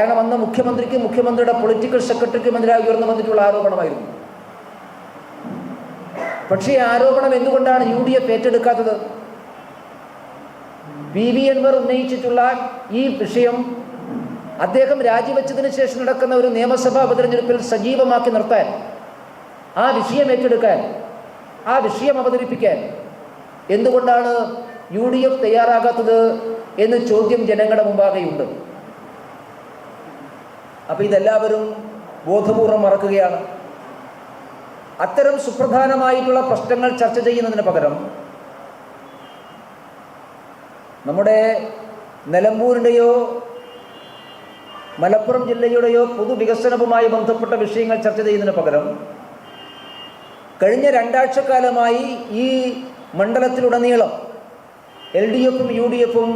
കാരണം അന്ന് മുഖ്യമന്ത്രിക്കും മുഖ്യമന്ത്രിയുടെ പൊളിറ്റിക്കൽ സെക്രട്ടറിക്കും എതിരായി ഉയർന്നു വന്നിട്ടുള്ള ആരോപണമായിരുന്നു. പക്ഷേ ആരോപണം എന്തുകൊണ്ടാണ് യു ഡി എഫ് ഏറ്റെടുക്കാത്തത്? പി വി എൻവർ ഉന്നയിച്ചിട്ടുള്ള ഈ വിഷയം അദ്ദേഹം രാജിവെച്ചതിന് ശേഷം നടക്കുന്ന ഒരു നിയമസഭാ ഉപതെരഞ്ഞെടുപ്പിൽ സജീവമാക്കി നിർത്താൻ ആ വിഷയം ഏറ്റെടുക്കാൻ ആ വിഷയം അവതരിപ്പിക്കാൻ എന്തുകൊണ്ടാണ് യു ഡി എഫ് തയ്യാറാകാത്തത് എന്ന് ചോദ്യം ജനങ്ങളുടെ മുമ്പാകെയുണ്ട്. അപ്പോൾ ഇതെല്ലാവരും ബോധപൂർവം മറക്കുകയാണ്. അത്തരം സുപ്രധാനമായിട്ടുള്ള പ്രശ്നങ്ങൾ ചർച്ച ചെയ്യുന്നതിന് പകരം നമ്മുടെ നിലമ്പൂരിന്റെയോ മലപ്പുറം ജില്ലയുടെയോ പൊതുവികസനവുമായി ബന്ധപ്പെട്ട വിഷയങ്ങൾ ചർച്ച ചെയ്യുന്നതിന് പകരം കഴിഞ്ഞ രണ്ടാഴ്ചക്കാലമായി ഈ മണ്ഡലത്തിലുടനീളം എൽ ഡി എഫും യു ഡി എഫും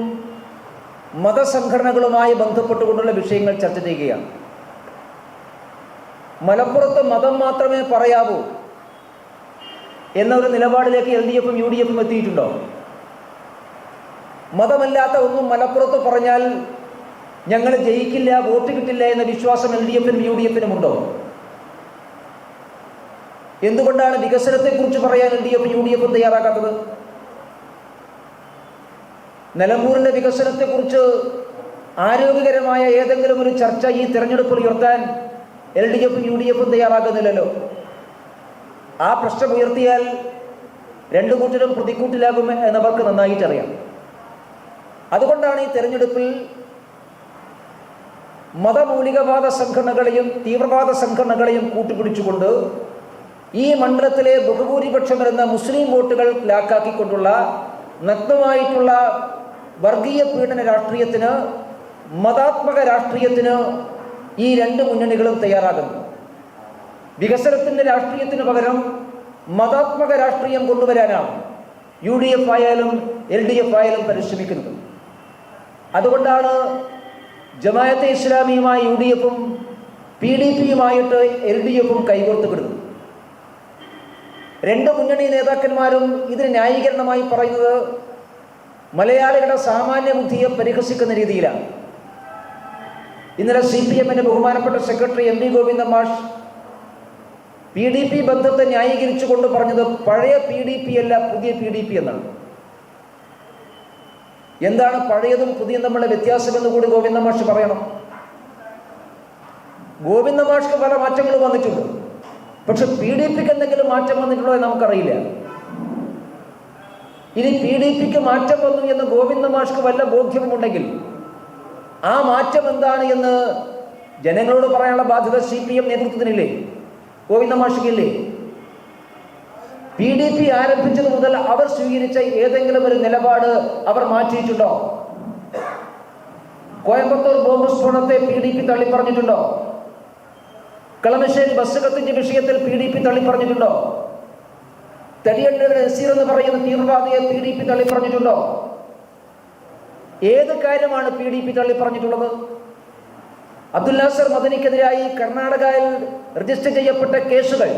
മതസംഘടനകളുമായി ബന്ധപ്പെട്ടുകൊണ്ടുള്ള വിഷയങ്ങൾ ചർച്ച ചെയ്യുകയാണ്. മലപ്പുറത്ത് മതം മാത്രമേ പറയാവൂ എന്ന ഒരു നിലപാടിലേക്ക് എൽ ഡി എഫും യു ഡി എഫും എത്തിയിട്ടുണ്ടോ? മതമല്ലാത്ത ഒന്നും മലപ്പുറത്ത് പറഞ്ഞാൽ ഞങ്ങൾ ജയിക്കില്ല വോട്ട് കിട്ടില്ല എന്ന വിശ്വാസം എൽ ഡി എഫിനും യു ഡി എഫിനും ഉണ്ടോ? എന്തുകൊണ്ടാണ് വികസനത്തെക്കുറിച്ച് പറയാൻ എൽ ഡി എഫും യു ഡി എഫും തയ്യാറാക്കാത്തത്? നിലമ്പൂരിന്റെ വികസനത്തെക്കുറിച്ച് ആരോഗ്യകരമായ ഏതെങ്കിലും ഒരു ചർച്ച ഈ തിരഞ്ഞെടുപ്പിൽ ഉയർത്താൻ എൽ ഡി എഫും യു ഡി എഫും തയ്യാറാകുന്നില്ലല്ലോ ആ പ്രശ്നം ഉയർത്തിയാൽ രണ്ടു കൂട്ടരും പ്രതിക്കൂട്ടിലാകും എന്നവർക്ക് നന്നായിട്ടറിയാം. അതുകൊണ്ടാണ് ഈ തെരഞ്ഞെടുപ്പിൽ മതമൂലികവാദ സംഘടനകളെയും തീവ്രവാദ സംഘടനകളെയും കൂട്ടുപിടിച്ചുകൊണ്ട് ഈ മണ്ഡലത്തിലെ ബഹുഭൂരിപക്ഷം വരുന്ന മുസ്ലിം വോട്ടുകൾ ലാക്കാക്കിക്കൊണ്ടുള്ള നഗ്നമായിട്ടുള്ള വർഗീയ പീഡന രാഷ്ട്രീയത്തിന് മതാത്മക രാഷ്ട്രീയത്തിന് ഈ രണ്ട് മുന്നണികളും തയ്യാറാകുന്നു. വികസനത്തിന്റെ രാഷ്ട്രീയത്തിന് പകരം മതാത്മക രാഷ്ട്രീയം കൊണ്ടുവരാനാണ് യു ഡി എഫ് ആയാലും എൽ ഡി എഫ് ആയാലും പരിശ്രമിക്കുന്നത്. അതുകൊണ്ടാണ് ജമായത്തെ ഇസ്ലാമിയുമായി യു ഡി എഫും പി ഡി പിയുമായിട്ട് എൽ ഡി എഫും കൈകോർത്തുകിടുന്നു രണ്ട് മുന്നണി നേതാക്കന്മാരും ഇതിന് ന്യായീകരണമായി പറയുന്നത് മലയാളികളുടെ സാമാന്യ ബുദ്ധിയെ പരിഹസിക്കുന്ന രീതിയിലാണ്. ഇന്നലെ സി പി എമ്മിന്റെ ബഹുമാനപ്പെട്ട സെക്രട്ടറി എം വി ഗോവിന്ദ മാഷ് പി ഡി പി ബന്ധത്തെ ന്യായീകരിച്ചു കൊണ്ട് പറഞ്ഞത് പഴയ പി ഡി പി അല്ല പുതിയ പി ഡി പി എന്നാണ്. എന്താണ് പഴയതും പുതിയതും തമ്മിലുള്ള വ്യത്യാസമെന്ന് കൂടി ഗോവിന്ദ മാഷ് പറയണം. ഗോവിന്ദ മാഷ്ക്ക് പല മാറ്റങ്ങളും വന്നിട്ടുണ്ട്. പക്ഷെ പി ഡി പിക്ക് എന്തെങ്കിലും മാറ്റം വന്നിട്ടുണ്ടോ എന്ന് നമുക്കറിയില്ല. ഇനി പി ഡി പിക്ക് മാറ്റം വന്നു എന്ന് ഗോവിന്ദ മാഷ്ക്ക് വല്ല ബോധ്യമുണ്ടെങ്കിൽ ആ മാറ്റം എന്താണ് എന്ന് ജനങ്ങളോട് പറയാനുള്ള ബാധ്യത സി പി എം നേതൃത്വത്തിനില്ലേ? ഗോവിന്ദ മാഷിക്കില്ലേ? പി ഡി പി ആരംഭിച്ചത് മുതൽ അവർ സ്വീകരിച്ച ഏതെങ്കിലും ഒരു നിലപാട് അവർ മാറ്റിയിട്ടുണ്ടോ? കോയമ്പത്തൂർ ബോംബ് സ്ഫോടനത്തെ പി ഡി പി തള്ളിപ്പറഞ്ഞിട്ടുണ്ടോ? കളമശ്ശേരി ബസ് കത്തിന്റെ വിഷയത്തിൽ പി ഡി പി തള്ളിപ്പറഞ്ഞിട്ടുണ്ടോ? തടിയണ്ണൂർ നസീർ എന്ന് പറയുന്ന തീവ്രവാദിയെ പി ഡി പി തള്ളിപ്പറഞ്ഞിട്ടുണ്ടോ? ഏത് കാര്യമാണ് പി ഡി പി തള്ളി പറഞ്ഞിട്ടുള്ളത്? അബ്ദുല്ലാസർ മദനിക്കെതിരായി കർണാടകയിൽ രജിസ്റ്റർ ചെയ്യപ്പെട്ട കേസുകൾ.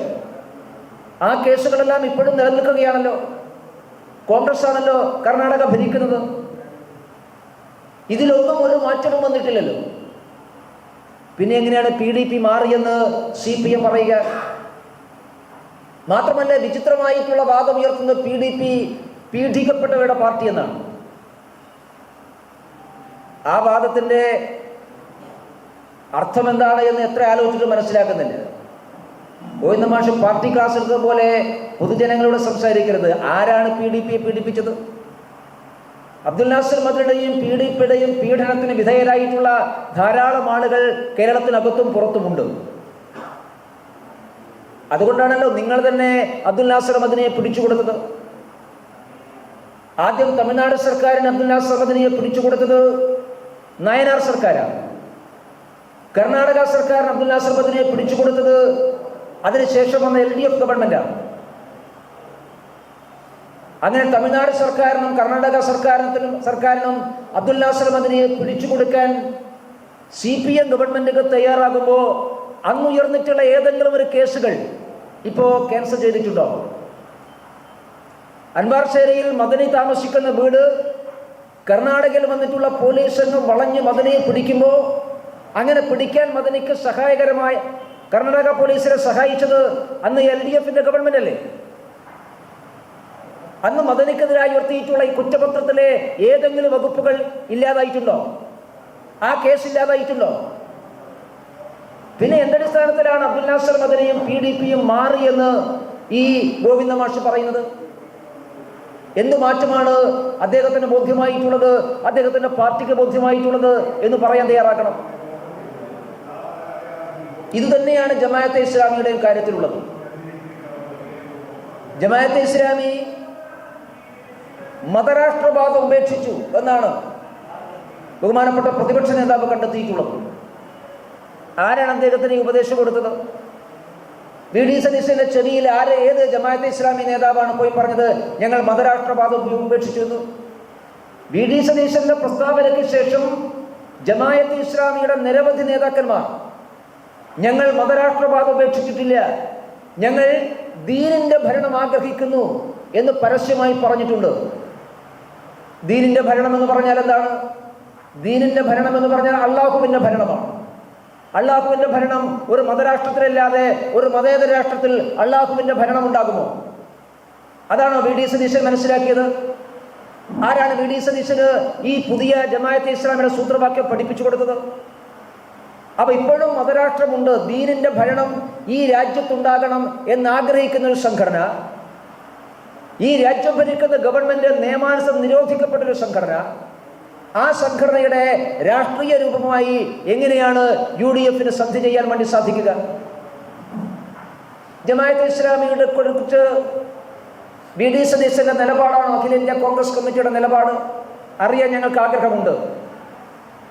ആ കേസുകളെല്ലാം ഇപ്പോഴും നിലനിൽക്കുകയാണല്ലോ. കോൺഗ്രസ് ആണല്ലോ കർണാടക ഭരിക്കുന്നത്. ഇതിലൊന്നും ഒരു മാറ്റവും വന്നിട്ടില്ലല്ലോ. പിന്നെ എങ്ങനെയാണ് പി ഡി പി മാറിയെന്ന് സി പി എം പറയുക? മാത്രമല്ല വിചിത്രമായിട്ടുള്ള വാദം ഉയർത്തുന്ന പി ഡി പി പീഡിക്കപ്പെട്ടവരുടെ പാർട്ടി എന്നാണ്. ആ വാദത്തിന്റെ അർത്ഥം എന്താണ് എന്ന് എത്ര ആലോചിച്ചിട്ട് മനസ്സിലാക്കുന്നില്ല. ഗോവിന്ദ മാഷ് പാർട്ടി ക്ലാസ് എടുത്തത് പോലെ പൊതുജനങ്ങളോട് സംസാരിക്കരുത്. ആരാണ് പി ഡി പിയെ പീഡിപ്പിച്ചത്? അബ്ദുൽ നാസർ മദ്രയുടെയും പി ഡി പിയുടെയും പീഡനത്തിന് വിധേയരായിട്ടുള്ള ധാരാളം ആളുകൾ കേരളത്തിനകത്തും പുറത്തുമുണ്ട്. അതുകൊണ്ടാണല്ലോ നിങ്ങൾ തന്നെ അബ്ദുൽ നാസർ മദിനെ പിടിച്ചുകൊടുത്തത്. ആദ്യം തമിഴ്നാട് സർക്കാരിന് അബ്ദുൽ നാസർ മദിനെ പിടിച്ചുകൊടുത്തത് നയനാർ സർക്കാരാണ്. കർണാടക സർക്കാർ അബ്ദുൽ നാസർ പിടിച്ചു കൊടുത്തത് അതിനുശേഷം വന്ന എൽ ഡി എഫ് ഗവൺമെന്റാണ് അങ്ങനെ തമിഴ്നാട് സർക്കാരിനും കർണാടക സർക്കാരിനും സർക്കാരിനും നാസർ മദിനിയെ പിടിച്ചു കൊടുക്കാൻ സി പി എം ഗവൺമെന്റുകൾ തയ്യാറാകുമ്പോൾ അന്ന് ഉയർന്നിട്ടുള്ള ഏതെങ്കിലും ഒരു കേസുകൾ ഇപ്പോൾ ക്യാൻസൽ ചെയ്തിട്ടുണ്ടോ? അൻവാർശേരിയിൽ മദനി താമസിക്കുന്ന വീട് കർണാടകയിൽ വന്നിട്ടുള്ള പോലീസ് സംഘം വളഞ്ഞ് മദനയെ പിടിക്കുമ്പോൾ അങ്ങനെ പിടിക്കാൻ മദനിക്ക് സഹായകരമായ കർണാടക പോലീസിനെ സഹായിച്ചത് അന്ന് എൽ ഡി എഫിന്റെ ഗവൺമെന്റ് അല്ലേ? അന്ന് മദനിക്കെതിരായി ഉയർത്തിയിട്ടുള്ള ഈ കുറ്റപത്രത്തിലെ ഏതെങ്കിലും വകുപ്പുകൾ ഇല്ലാതായിട്ടുണ്ടോ? ആ കേസ് ഇല്ലാതായിട്ടുണ്ടോ? പിന്നെ എന്തടിസ്ഥാനത്തിലാണ് അബ്ദുൽ നാസർ മദനിയും പി ഡി പിയും മാറിയെന്ന് ഈ ഗോവിന്ദ മാഷ് പറയുന്നത്? എന്ത് മാറ്റമാണ് അദ്ദേഹത്തിന് ബോധ്യമായിട്ടുള്ളത്? അദ്ദേഹത്തിന്റെ പാർട്ടിക്ക് ബോധ്യമായിട്ടുള്ളത് എന്ന് പറയാൻ തയ്യാറാക്കണം. ഇത് തന്നെയാണ് ജമാഅത്തെ ഇസ്ലാമിയുടെയും കാര്യത്തിലുള്ളത്. ജമാഅത്തെ ഇസ്ലാമി മതരാഷ്ട്രവാദം ഉപേക്ഷിച്ചു എന്നാണ് ബഹുമാനപ്പെട്ട പ്രതിപക്ഷ നേതാവ് കണ്ടെത്തിയിട്ടുള്ളത്. ആരാണ് അദ്ദേഹത്തിന് ഈ ഉപദേശം കൊടുത്തത്? വി ഡി സതീശന്റെ ചെവിയിൽ ആര് ഏത് ജമാഅത്തെ ഇസ്ലാമി നേതാവാണ് പോയി പറഞ്ഞത്? ഞങ്ങൾ മതരാഷ്ട്രവാദം ഉപേക്ഷിച്ചു എന്ന് വി ഡി സതീശന്റെ പ്രസ്താവനയ്ക്ക് ശേഷം ജമായത്ത് ഇസ്ലാമിയുടെ നിരവധി നേതാക്കന്മാർ ഞങ്ങൾ മതരാഷ്ട്രവാദം ഉപേക്ഷിച്ചിട്ടില്ല ഞങ്ങൾ ദീനിന്റെ ഭരണം ആഗ്രഹിക്കുന്നു എന്ന് പരസ്യമായി പറഞ്ഞിട്ടുണ്ട്. ദീനിന്റെ ഭരണം എന്ന് പറഞ്ഞാൽ എന്താണ്? ദീനിന്റെ ഭരണം എന്ന് പറഞ്ഞാൽ അള്ളാഹുവിന്റെ ഭരണമാണ്. അള്ളാഹുവിന്റെ ഭരണം ഒരു മതരാഷ്ട്രത്തിലല്ലാതെ ഒരു മതേതര രാഷ്ട്രത്തിൽ അള്ളാഹുവിന്റെ ഭരണം ഉണ്ടാകുമോ അതാണോ വി ഡി സതീശൻ മനസ്സിലാക്കിയത്? ആരാണ് വി ഡി സതീശന് ഈ പുതിയ ജമാഅത്തെ ഇസ്ലാമിയുടെ സൂത്രവാക്യം പഠിപ്പിച്ചു കൊടുത്തത്? അപ്പൊ ഇപ്പോഴും മതരാഷ്ട്രമുണ്ട് ദീനിന്റെ ഭരണം ഈ രാജ്യത്തുണ്ടാകണം എന്നാഗ്രഹിക്കുന്ന ഒരു സംഘടന ഈ രാജ്യം ഭരിക്കുന്ന ഗവൺമെന്റ് നിയമാനുസൃതം നിരോധിക്കപ്പെട്ട ഒരു സംഘടന ആ സംഘടനയുടെ രാഷ്ട്രീയ രൂപമായി എങ്ങനെയാണ് യു ഡി എഫിന് സന്ധി ചെയ്യാൻ വേണ്ടി സാധിക്കുക? ജമാഅത്ത് ഇസ്ലാമിയുടെ കുറിച്ച് വി ഡി സതീശന്റെ നിലപാടാണോ? അഖിലേന്ത്യാ കോൺഗ്രസ് കമ്മിറ്റിയുടെ നിലപാട്? അറിയാൻ ഞങ്ങൾക്ക് ആഗ്രഹമുണ്ട്.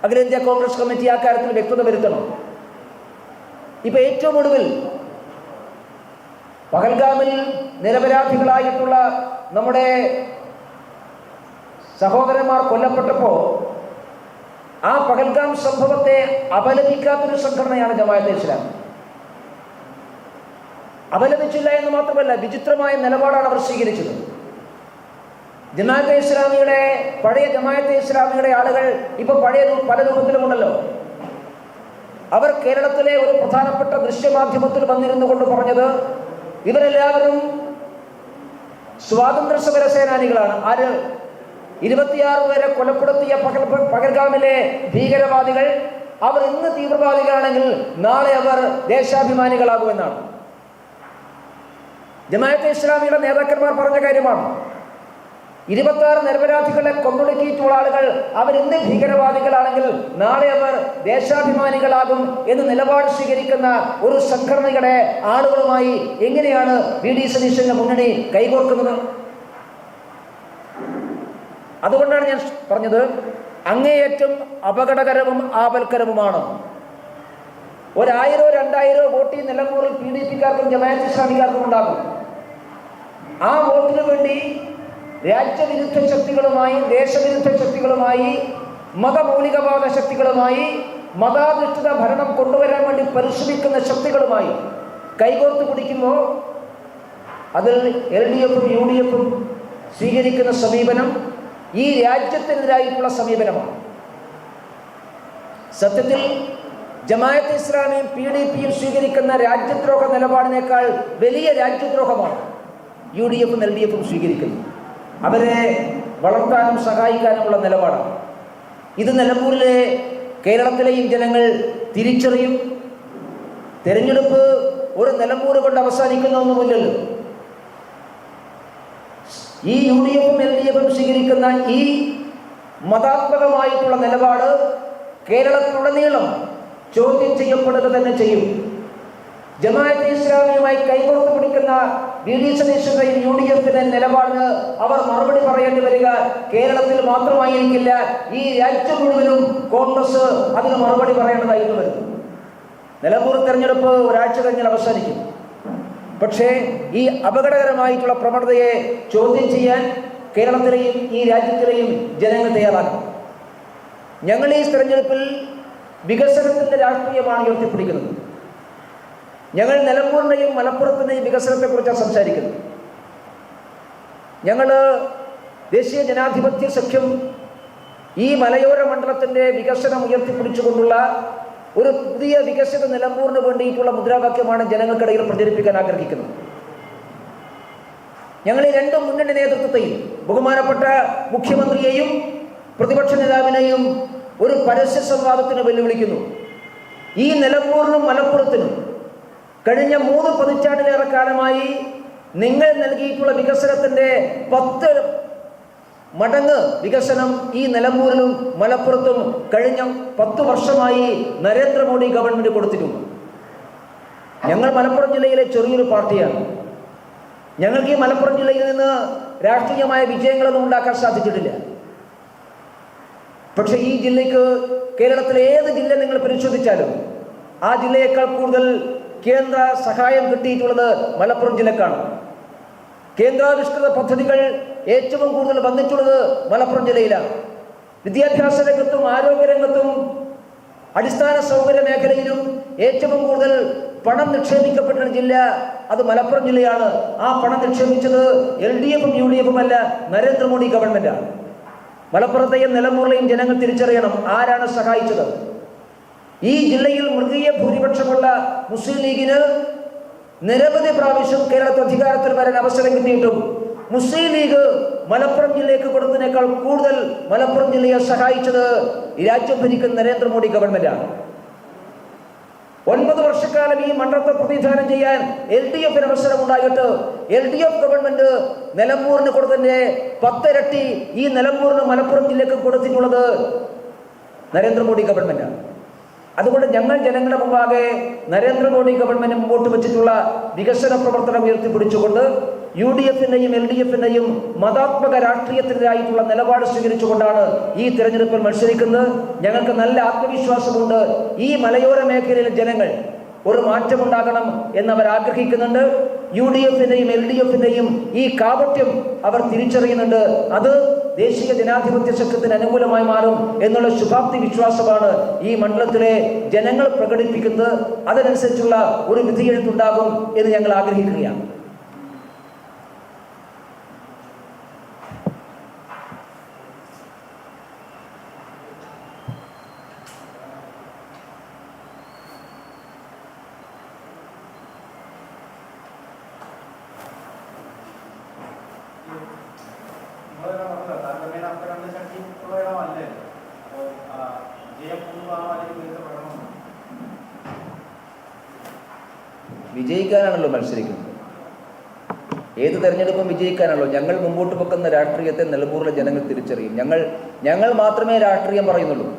അഖിലേന്ത്യാ കോൺഗ്രസ് കമ്മിറ്റി ആ കാര്യത്തിൽ വ്യക്തത വരുത്തണം. ഇപ്പൊ ഏറ്റവും ഒടുവിൽ പഹൽഗാമിൽ നിരപരാധികളായിട്ടുള്ള നമ്മുടെ സഹോദരന്മാർ കൊല്ലപ്പെട്ടപ്പോൾ ആ പകൽഗാം സംഭവത്തെ അപലപിക്കാത്തൊരു സംഘടനയാണ് ജമാഅത്തെ ഇസ്ലാം. അപലപിച്ചില്ല എന്ന് മാത്രമല്ല വിചിത്രമായ നിലപാടാണ് അവർ സ്വീകരിച്ചത്. ജമാഅത്തെ ഇസ്ലാമിയുടെ പഴയ ജമാഅത്തെ ഇസ്ലാമിയുടെ ആളുകൾ ഇപ്പൊ പഴയ പല രൂപത്തിലുമുണ്ടല്ലോ. അവർ കേരളത്തിലെ ഒരു പ്രധാനപ്പെട്ട ദൃശ്യമാധ്യമത്തിൽ വന്നിരുന്നു കൊണ്ട് പറഞ്ഞത് ഇവരെല്ലാവരും സ്വാതന്ത്ര്യ സമര സേനാനികളാണ്. ആര്? ഇരുപത്തിയാറ് പേരെ കൊലപ്പെടുത്തിയ പകൽ പകൽഗാമിലെ ഭീകരവാദികൾ അവർ ഇന്ന് തീവ്രവാദികളാണെങ്കിൽ നാളെ അവർ ദേശാഭിമാനികളാകുമെന്നാണ്. ജമാഅത്തെ ഇസ്ലാമിയുടെ നേതാക്കന്മാർ പറഞ്ഞ കാര്യമാണ്. ഇരുപത്തി ആറ് നിരപരാധികളെ കൊന്നൊടുക്കിയിട്ടുള്ള ആളുകൾ അവർ ഇന്ന് ഭീകരവാദികളാണെങ്കിൽ നാളെ അവർ ദേശാഭിമാനികളാകും എന്ന് നിലപാട് സ്വീകരിക്കുന്ന ഒരു സംഘടനയുടെ ആളുകളുമായി എങ്ങനെയാണ് വി ഡി സതീശന്റെ മുന്നണി കൈകോർക്കുന്നത്? അതുകൊണ്ടാണ് ഞാൻ പറഞ്ഞത് അങ്ങേയറ്റം അപകടകരവും ആപൽക്കരവുമാണ്. ഒരായിരോ രണ്ടായിരോ വോട്ട് ഈ നിലമ്പൂറിൽ പി ഡി പിക്കാർക്കും ജമാഅത്ത് ഇസ്ലാമിക്കാർക്കും ഉണ്ടാകും. ആ വോട്ടിന് വേണ്ടി രാജ്യവിരുദ്ധ ശക്തികളുമായി ദേശവിരുദ്ധ ശക്തികളുമായി മതമൗലികവാദ ശക്തികളുമായി മതാധിഷ്ഠിത ഭരണം കൊണ്ടുവരാൻ വേണ്ടി പരിശ്രമിക്കുന്ന ശക്തികളുമായി കൈകോർത്ത് പിടിക്കുമ്പോൾ അതിൽ എൽ ഡി എഫും യു ഡി എഫും സ്വീകരിക്കുന്ന സമീപനം ഈ രാജ്യത്തിനെതിരായിട്ടുള്ള സമീപനമാണ്. സത്യത്തിൽ ജമായത്ത് ഇസ്ലാമിയും പി ഡി പിയും സ്വീകരിക്കുന്ന രാജ്യദ്രോഹ നിലപാടിനേക്കാൾ വലിയ രാജ്യദ്രോഹമാണ് യു ഡി എഫും എൽ ഡി എഫും സ്വീകരിക്കുന്നത്. അവരെ വളർത്താനും സഹായിക്കാനുമുള്ള നിലപാടാണ്. ഇത് നിലമ്പൂരിലെ കേരളത്തിലെയും ജനങ്ങൾ തിരിച്ചറിയും. തെരഞ്ഞെടുപ്പ് ഒരു നിലമ്പൂർ കൊണ്ട് അവസാനിക്കുന്ന ഒന്നുമില്ലല്ലോ ഈ യു ഡി എഫും എൽ ഡി എഫും സ്വീകരിക്കുന്ന ഈ മതാത്മകമായിട്ടുള്ള നിലപാട് കേരളത്തിലുടനീളം ചോദ്യം ചെയ്യപ്പെടുക തന്നെ ചെയ്യും. ജമാഅത്തെ ഇസ്ലാമിയുമായി കൈകോർത്ത് പിടിക്കുന്ന വി ഡി സതീശന്റെയും യു ഡി എഫിന്റെ നിലപാടിന് അവർ മറുപടി പറയേണ്ടി വരിക കേരളത്തിൽ മാത്രമായിരിക്കില്ല. ഈ രാജ്യം മുഴുവനും കോൺഗ്രസ് അതിന് മറുപടി പറയേണ്ടതായിട്ട് വരും. നിലമ്പൂർ തെരഞ്ഞെടുപ്പ് ഒരാഴ്ച കഴിഞ്ഞാൽ അവസാനിക്കും. പക്ഷേ ഈ അപകടകരമായിട്ടുള്ള പ്രവണതയെ ചോദ്യം ചെയ്യാൻ കേരളത്തിലെയും ഈ രാജ്യത്തിലെയും ജനങ്ങൾ തയ്യാറാക്കും ഞങ്ങൾ ഈ തെരഞ്ഞെടുപ്പിൽ വികസനത്തിന്റെ രാഷ്ട്രീയമാണ് ഉയർത്തിപ്പിടിക്കുന്നത്. ഞങ്ങൾ നിലമ്പൂരിന്റെയും മലപ്പുറത്തിന്റെയും വികസനത്തെക്കുറിച്ചാണ് സംസാരിക്കുന്നത്. ഞങ്ങൾ ദേശീയ ജനാധിപത്യ സഖ്യം ഈ മലയോര മണ്ഡലത്തിന്റെ വികസനം ഉയർത്തിപ്പിടിച്ചുകൊണ്ടുള്ള ഒരു പുതിയ വികസിത നിലമ്പൂറിന് വേണ്ടിയിട്ടുള്ള മുദ്രാവാക്യമാണ് ജനങ്ങൾക്കിടയിൽ പ്രചരിപ്പിക്കാൻ ആഗ്രഹിക്കുന്നത്. ഞങ്ങൾ ഈ രണ്ട് മുന്നണി നേതൃത്വത്തെയും ബഹുമാനപ്പെട്ട മുഖ്യമന്ത്രിയെയും പ്രതിപക്ഷ നേതാവിനെയും ഒരു പരസ്യ സംവാദത്തിന് വെല്ലുവിളിക്കുന്നു. ഈ നിലമ്പൂറിനും മലപ്പുറത്തിനും കഴിഞ്ഞ മൂന്ന് പതിറ്റാണ്ടിലേറെ കാലമായി നിങ്ങൾ നൽകിയിട്ടുള്ള വികസനത്തിന്റെ പത്ത് മടങ്ങ് വികസനം ഈ നിലമ്പൂരിലും മലപ്പുറത്തും കഴിഞ്ഞ പത്ത് വർഷമായി നരേന്ദ്രമോദി ഗവൺമെന്റ് കൊടുത്തിട്ടുണ്ട്. ഞങ്ങൾ മലപ്പുറം ജില്ലയിലെ ചെറിയൊരു പാർട്ടിയാണ്. ഞങ്ങൾക്ക് ഈ മലപ്പുറം ജില്ലയിൽ നിന്ന് രാഷ്ട്രീയമായ വിജയങ്ങളൊന്നും ഉണ്ടാക്കാൻ സാധിച്ചിട്ടില്ല. പക്ഷെ ഈ ജില്ലയ്ക്ക് കേരളത്തിലെ ഏത് ജില്ല നിങ്ങൾ പരിശോധിച്ചാലും ആ ജില്ലയേക്കാൾ കൂടുതൽ കേന്ദ്ര സഹായം കിട്ടിയിട്ടുള്ളത് മലപ്പുറം ജില്ലക്കാണ്. കേന്ദ്രാവിഷ്കൃത പദ്ധതികൾ ഏറ്റവും കൂടുതൽ വന്നിട്ടുള്ളത് മലപ്പുറം ജില്ലയിലാണ് വിദ്യാഭ്യാസ രംഗത്തും ആരോഗ്യ രംഗത്തും അടിസ്ഥാന സൗകര്യ മേഖലയിലും ഏറ്റവും കൂടുതൽ പണം നിക്ഷേപിക്കപ്പെട്ട ജില്ല അത് മലപ്പുറം ജില്ലയാണ്. ആ പണം നിക്ഷേപിച്ചത് എൽ ഡി എഫും യു ഡി എഫും അല്ല നരേന്ദ്രമോദി ഗവൺമെന്റാണ് മലപ്പുറത്തെയും നിലമ്പൂരിലെയും ജനങ്ങൾ തിരിച്ചറിയണം ആരാണ് സഹായിച്ചത്. ഈ ജില്ലയിൽ മൃഗീയ ഭൂരിപക്ഷമുള്ള മുസ്ലിം ലീഗിന് നിരവധി പ്രാവശ്യം കേരളത്തിൽ അധികാരത്തിൽ വരാൻ അവസരം കിട്ടിയിട്ടും മുസ്ലിം ലീഗ് മലപ്പുറം ജില്ലയ്ക്ക് കൊടുത്തതിനേക്കാൾ കൂടുതൽ മലപ്പുറം ജില്ലയെ സഹായിച്ചത് രാജ്യം ഭരിക്കുന്ന നരേന്ദ്രമോദി ഗവൺമെന്റാണ് ഒൻപത് വർഷക്കാലം ഈ മണ്ഡലത്തെ പ്രതിനിധാനം ചെയ്യാൻ എൽ ഡി എഫിന് അവസരം ഉണ്ടായിട്ട് എൽ ഡി എഫ് ഗവൺമെന്റ് നിലമ്പൂരിന് കൊടുത്തതിന്റെ പത്തിരട്ടി ഈ നിലമ്പൂരിന് മലപ്പുറം ജില്ലയ്ക്ക് കൊടുത്തിട്ടുള്ളത് നരേന്ദ്രമോദി ഗവൺമെന്റാണ് അതുകൊണ്ട് ഞങ്ങൾ ജനങ്ങളുടെ മുമ്പാകെ നരേന്ദ്രമോദി ഗവൺമെന്റ് മുമ്പോട്ട് വെച്ചിട്ടുള്ള വികസന പ്രവർത്തനം ഉയർത്തിപ്പിടിച്ചുകൊണ്ട് യു ഡി എഫിന്റെയും എൽ ഡി എഫിന്റെയും മതാത്മക രാഷ്ട്രീയത്തിനെതിരായിട്ടുള്ള നിലപാട് സ്വീകരിച്ചുകൊണ്ടാണ് ഈ തിരഞ്ഞെടുപ്പിൽ മത്സരിക്കുന്നത്. ഞങ്ങൾക്ക് നല്ല ആത്മവിശ്വാസമുണ്ട്. ഈ മലയോര മേഖലയിലെ ജനങ്ങൾ ഒരു മാറ്റമുണ്ടാകണം എന്നവർ ആഗ്രഹിക്കുന്നുണ്ട്. യു ഡി എഫിന്റെയും എൽ ഡി എഫിന്റെയും ഈ കാപട്യം അവർ തിരിച്ചറിയുന്നുണ്ട്. അത് ദേശീയ ജനാധിപത്യ ശക്തിന് അനുകൂലമായി മാറും എന്നുള്ള ശുഭാപ്തി വിശ്വാസമാണ് ഈ മണ്ഡലത്തിലെ ജനങ്ങൾ പ്രകടിപ്പിക്കുന്നത്. അതനുസരിച്ചുള്ള ഒരു വിധിയെഴുത്തുണ്ടാകും എന്ന് ഞങ്ങൾ ആഗ്രഹിക്കുകയാണ്. താരതമ്യേന അത്ര കണ്ട് അപ്പോൾ? വിജയിക്കാനാണല്ലോ മത്സരിക്കുന്നത്. ഏത് തെരഞ്ഞെടുപ്പും വിജയിക്കാനാണല്ലോ. ഞങ്ങൾ മുമ്പോട്ട് വെക്കുന്ന രാഷ്ട്രീയത്തെ നിലമ്പൂരിലെ ജനങ്ങൾ തിരിച്ചറിയും. ഞങ്ങൾ ഞങ്ങൾ മാത്രമേ രാഷ്ട്രീയം പറയുന്നുള്ളൂ.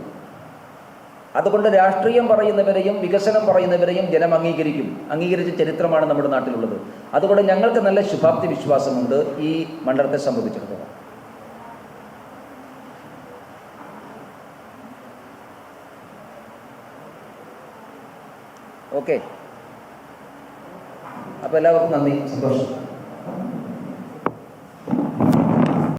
അതുകൊണ്ട് രാഷ്ട്രീയം പറയുന്നവരെയും വികസനം പറയുന്നവരെയും ജനം അംഗീകരിക്കും. അംഗീകരിച്ച ചരിത്രമാണ് നമ്മുടെ നാട്ടിലുള്ളത്. അതുകൊണ്ട് ഞങ്ങൾക്ക് നല്ല ശുഭാപ്തി വിശ്വാസമുണ്ട് ഈ മണ്ഡലത്തെ സംബന്ധിച്ചിടത്തോളം. ഓക്കെ. അപ്പോൾ എല്ലാവർക്കും നന്ദി. സന്തോഷം.